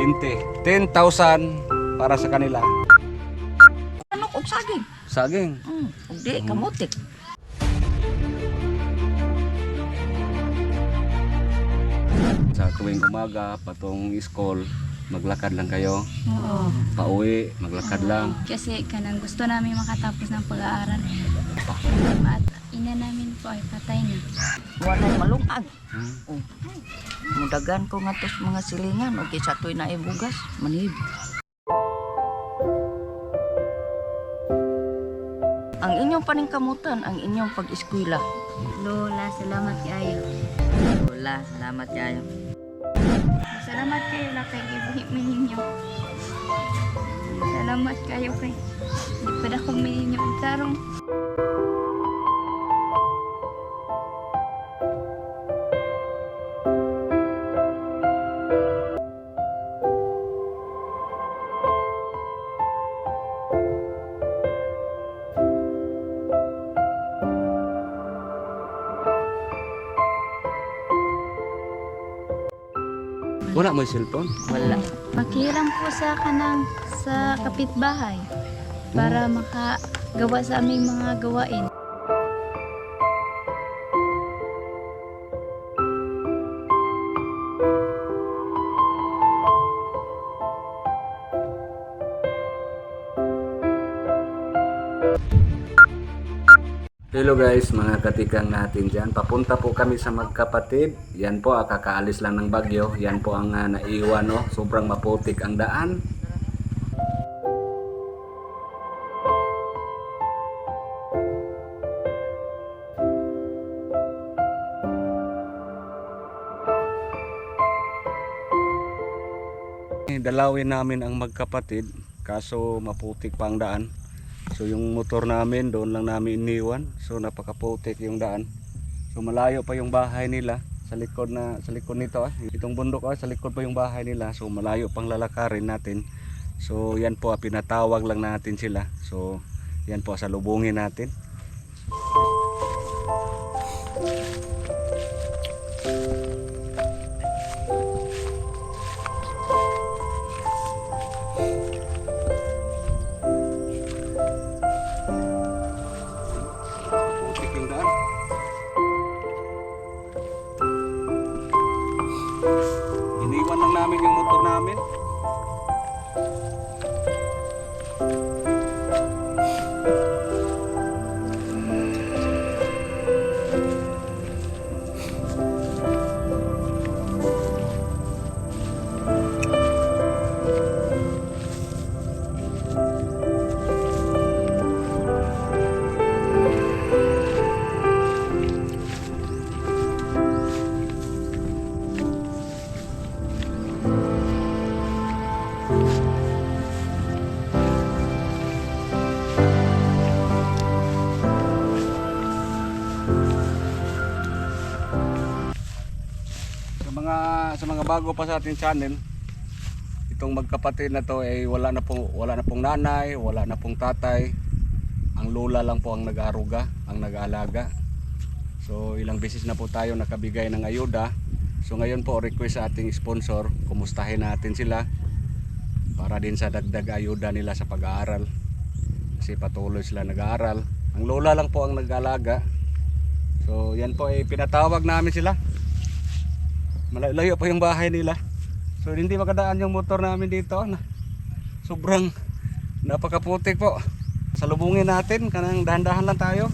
20. 10,000 para sa kanila. Ano og saging? Saging. Mm, di kamutik. Sa tuwing umaga, patong school, maglakad lang kayo. Oo. Pauwi, maglakad lang. Kasi kanang gusto namin makatapos ng pag-aaral. At ina namin po ay patay na. Walay malungag. Hmm? Oh. Mudagan ko nga tos mga silingan o kisa to'y naibugas. Manib. Ang inyong paningkamutan, ang inyong pag-eskwela. Lola, salamat kayo. Wala, salamat kayo. Salamat kayo na kay gibuhi mi ninyo. Salamat kayo kay di pa ako mi ninyo og tarong. Wala mo yung cellphone? Wala. Pakiram po sa kanang sa kapitbahay para makagawa sa aming mga gawain. Hello guys, mga katikang natin dyan. Papunta po kami sa magkapatid. Yan po, ah, kakaalis lang ng bagyo. Yan po ang ah, naiwan, no? Sobrang maputik ang daan. Dalawin namin ang magkapatid, kaso maputik pa ang daan. So yung motor namin doon lang namin iniwan. So napakaputik yung daan. So malayo pa yung bahay nila sa likod na sa likod nito ah. Itong bundok ah, sa likod pa yung bahay nila. So malayo pang lalakarin natin. So yan po ah, pinatawag lang natin sila. So yan po salubungin natin. Namin yung motor namin. Bago pa sa ating channel, itong magkapatid na to ay wala na pong wala na pong nanay, wala na pong tatay. Ang lola lang po ang nag-aaruga, ang nag-aalaga. So ilang beses na po tayo nakabigay ng ayuda. So ngayon po request sa ating sponsor, kumustahin natin sila para din sa dagdag ayuda nila sa pag-aaral. Kasi patuloy sila nag-aaral. Ang lola lang po ang nag-aalaga. So yan po ay pinatawag namin sila. Malayo pa yung bahay nila. So hindi makadaan yung motor namin dito. Sobrang napakaputik po. Salubungin natin, kanang dahan-dahan lang tayo.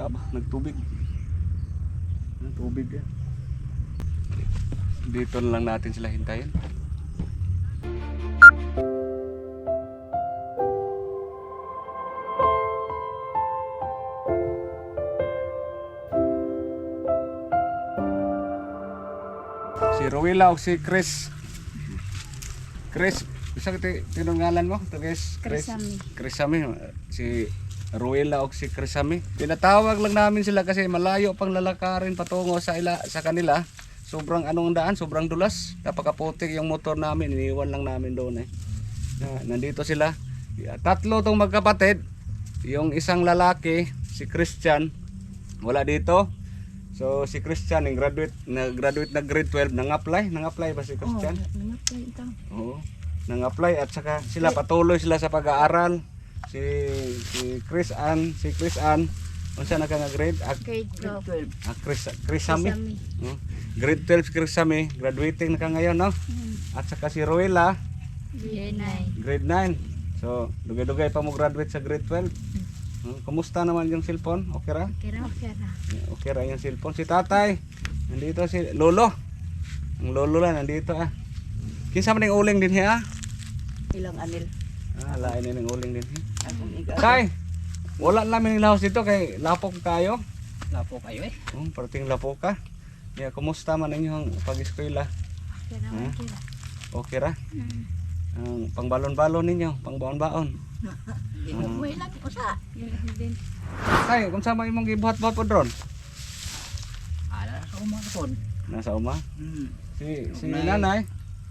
Ano, nagbasa ba? Nagtubig. Nagtubig yan. Dito na lang natin sila hintayin. Si Rowila o si Chris. Chris, isa ti tinungalan mo? To guys, Chris. Chris Ami. Si Ruela o si Crisame. Pinatawag lang namin sila kasi malayo pang lalakarin patungo sa ila sa kanila. Sobrang anong daan, sobrang dulas. Napakaputik yung motor namin, iniwan lang namin doon eh. Na, nandito sila. Tatlo tong magkapatid. Yung isang lalaki, si Christian, wala dito. So si Christian, yung graduate, nag-graduate na grade 12, nang-apply, nang-apply ba si Christian? Nangapay ito. Oo. Nang-apply at saka sila patuloy sila sa pag-aaral. Si si Chris Ann, si Chris Ann, unsa na ka nga grade? Ah, Grade 12. 12. ah, Chris Chris Sami. Sami. Oh, Grade 12 si Chris Sami, graduating na ka ngayon, no? At saka si Ruela, Grade 9. grade 9. So, dugay-dugay pa mo graduate sa grade 12. Hmm, Kumusta naman yung cellphone? Okay ra? Okay ra. Okay ra. Okay ra yung cellphone. Si tatay, nandito si Lolo. Ang lolo lang, nandito ah. Kinsa man yung uling din hiya? Ilang anil. Ah, lain na yung uling din. Tay, wala namin yung lahos dito kay lapok kayo. Lapo kayo eh. Oh, parating lapok ka. Yeah, kumusta man inyong pag-eskwela? Okay ra. Hmm? Okay ra. Okay ra? Mm. Ang pangbalon-balon ninyo, pangbaon-baon. Ginuwi lang usa. Yun din. Tay, kung sama imong gibuhat-buhat po dron? Ala sa umakon. Nasa uma. Hmm. Si si Nay. nanay.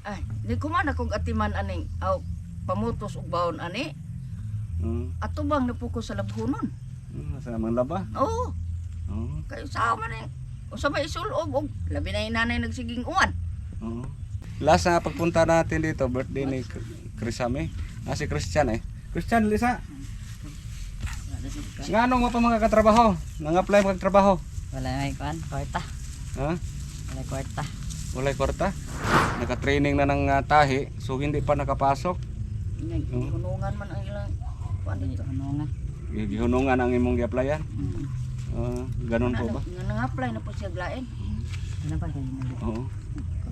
Ay, di ko man akong atiman aning aw pamutos og baon ani. Hmm. Ato bang napuko sa labhunon? Hmm, Nasa namang laba. Oo, Oo. kayo sa man eh. Usa may isulog og labi na yung nanay nagsiging uwan. Oo. Last na pagpunta natin dito, birthday ni Krisame. Ah, si Christian eh. Christian, Lisa. Nga nung mo pa mga katrabaho? Nang-apply mga katrabaho? Wala may kwan, kwarta. Ha? Wala kwarta. Walay kwarta. Naka-training na ng ah, tahi, so hindi pa nakapasok. Hunungan man ang ilang kwan dito. Hunungan. Gihunungan ang imong gi-applyan. Ah, ganun po ba? Nga nang-apply na po siya glain. Ano ba Oo.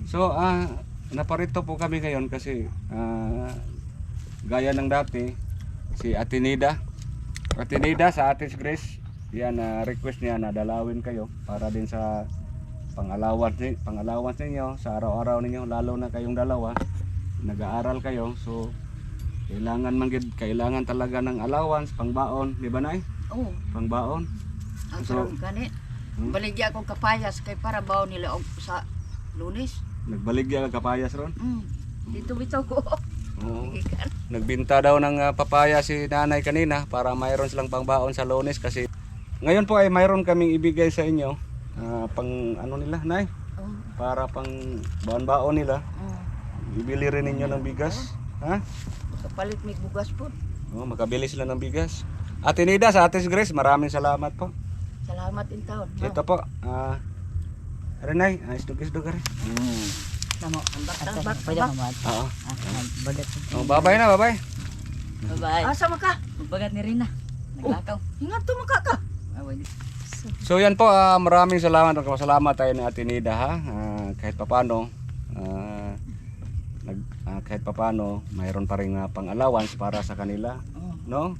So, ah, naparito po kami ngayon kasi ah, gaya ng dati, si Atinida. Atinida sa Atis Grace, yan na request niya na dalawin kayo para din sa pang-allowance, ni- pang-allowance ninyo sa araw-araw ninyo, lalo na kayong dalawa, nag-aaral kayo. So, kailangan man gid kailangan talaga ng allowance, pangbaon, di ba nay? Oo, Pangbaon. ang So- sarang gani. Hmm? Baligya akong kapayas kay para baon nila og sa lunes. Nagbaligya ka kapayas ron. Mm. Dito bitaw ko. Oo. Nagbinta daw ng ah, papaya si nanay kanina para mayroon silang pangbaon sa lones kasi ngayon po ay mayroon kaming ibigay sa inyo ah, pang ano nila nay Oo. para pang baon-baon nila oo. ibili rin ninyo ng bigas ha Kapalit may bugas po. oh, makabili sila ng bigas Ate Nida sa Ates Grace maraming salamat po Salamat in taon. ito po ah Renay, ayos dugis-dug rin. Namo, ambak ambak. Pwede mo ba? Oo. Oh, babay na, babay. Bye. Asa man ka? Bagat ni Rina. Naglakaw. Ingat to maka ka. So yan po, ah, maraming salamat. Salamat tayo ni Ate Nida ha. Ah, kahit papano, ah, ah, kahit papano, mayroon pa rin ah, pang-allowance para sa kanila. No?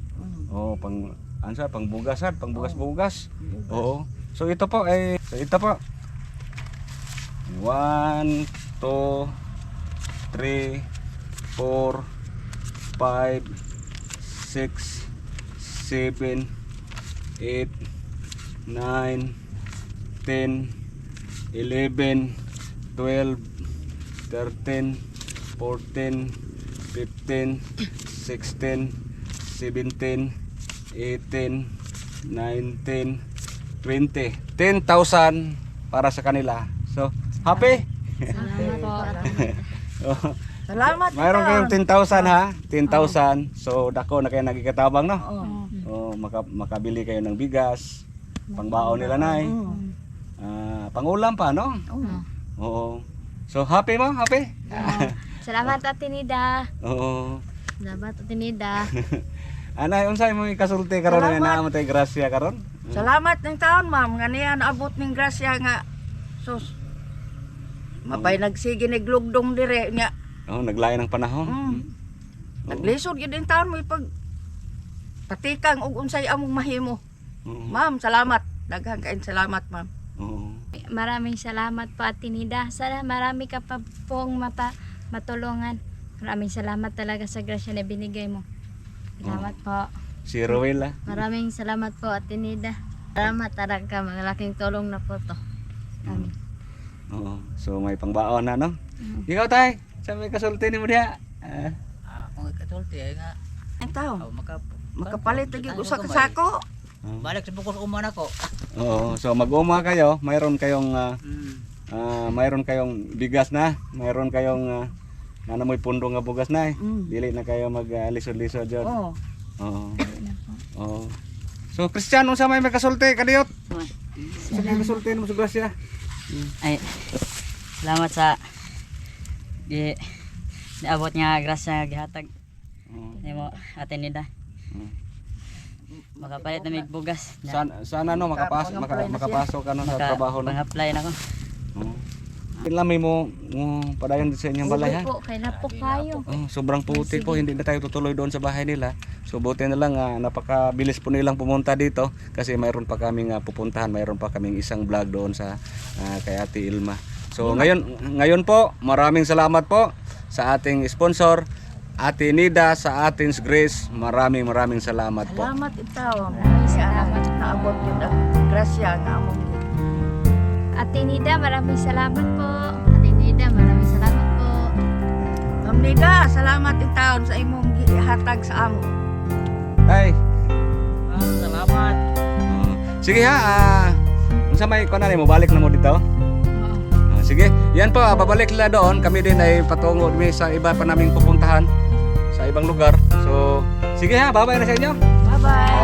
Oo, pang, ano sa, pang bugasan, pang bugas-bugas. Oo. So ito po, ay, so ito po. 1, 2, 3, 4, 5, 6, 7, 8, 9, 10, 11, 12, 13, 14, 15, 16, 17, 18, 19, 20. 10,000 para sa kanila. So, happy? Salamat po. Oh, Salamat. Mayroon kayong 10,000 ha? 10,000. So, dako na kayo nagkikatabang no? Oo. Oh, maka, makabili kayo ng bigas, pangbaon nila nay. Ah, pangulam pa no? Oo. Oo. So happy mo? Happy? Salamat Ate Nida. Oo. Salamat Ate Nida. Anay unsay mo ikasulti karon nga Salamat. naamo tay grasya karon? Salamat ng taon, ma'am. Nga niya naabot ning grasya nga. Sus. Mapay nagsige ni glugdong dire nya. Oh, naglain ng panahon. Mm. Oo. Naglisod gyud din taon mo ipag patikang og unsay among mahimo. Oo. Ma'am, salamat. Daghang kain salamat, ma'am. Oo. Maraming salamat po Ate Nida. Sana marami ka pa pong mapa, matulungan. Maraming salamat talaga sa grasya na binigay mo. Salamat po. Si Ruel ah. Maraming salamat po, Ate Nida. Salamat talaga, malaking tulong na po to. Kami. Oo. So may pangbaon na no. Ikaw tay, sa may kasulti ni mo diha. Ah. Ako katulti ay nga Ito, oh, maka makapalit lagi ko sa kasako. balik sa bukos uman ako. Oo. So mag-uma kayo, mayroon kayong ah, Mm. Ah, mayroon kayong bigas na, mayroon kayong uh, nanamoy pundo nga bugas na. eh. Mm. Dili na kayo mag uh, lisod-lisod jud. Oh. Oo. Oo. So Kristiyano sa may magkasulti kadiyot. Sa may kasulti mo sa grasya. Ay, salamat sa di naabot nga grasya nga gihatag Oo. nimo Ate Nida. Mm. Makapalit na may bugas. Sana, sana no makapasok maka, Maka- makapasok ka no sa trabaho no. Pang-apply na ko. Kailan mo mo padayon sa inyong balay ha. po, kay po kayo. Oh, sobrang puti po, hindi na tayo tutuloy doon sa bahay nila. So buti na lang ah, napakabilis po nilang pumunta dito kasi mayroon pa kaming ah, pupuntahan, mayroon pa kaming isang vlog doon sa ah, kay Ate Ilma. So ngayon ngayon po, maraming salamat po sa ating sponsor Ate Nida sa ating Grace. Maraming maraming salamat po. Salamat itaw. Maraming salamat na abot yun ang grasya nga among Ate Nida, maraming salamat po. Ate Nida, maraming salamat po. Ma'am Nida, salamat itaw sa imong gihatag sa amo. Ay, Ah, salamat. oh, sige ha. ah, unsa may kuan na mo balik na mo dito? Ah, sige, yan po, ah, babalik nila doon. Kami din ay patungo din sa iba pa naming pupuntahan sa ibang lugar. So, sige ha, bye-bye na sa inyo. Bye-bye.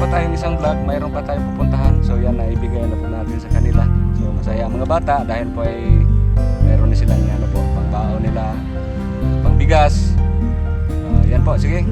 Pa tayong isang vlog, mayroon pa tayong pupuntahan. So yan na ibigay na po natin sa kanila. So masaya ang mga bata dahil po ay mayroon na silang ano po, pangbaon nila, pangbigas. Ah, yan po, sige.